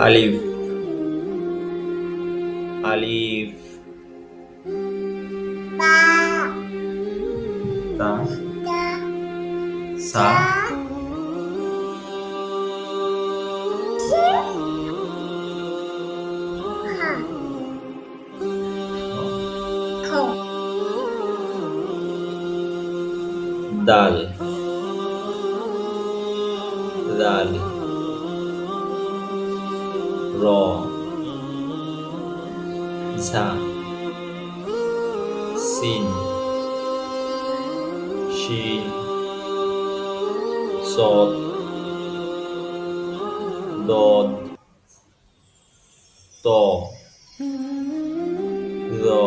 Alif. Alif. Ba Ta. Da Sa. Dal. Dal raw, za, sin, she, sot, dot, to, the,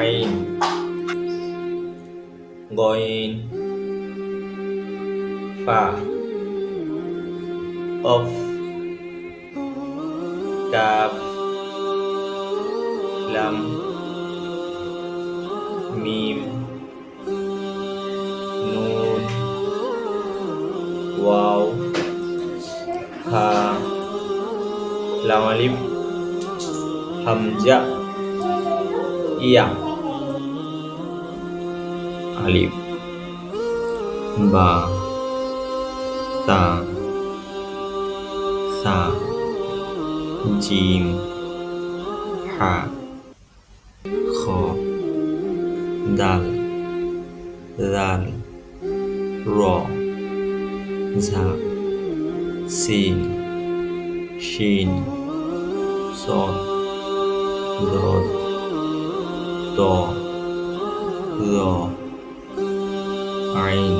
ain, going, far. of. কাপ লাম মিম নুন wow হা লাম আলিম হামজা ইয়া আলিফ বা তা সা জিম হা, খ, দাল দাল র, ঝা, সিন, শিন সদ দদ ত র, আইন,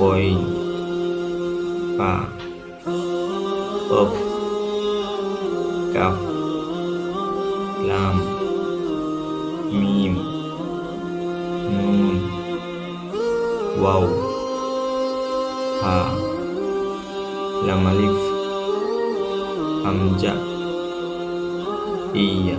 গইন, পা কফ কাফ লাম মিম নুন ওয়াও হা লামালিফ হামজা ইয়া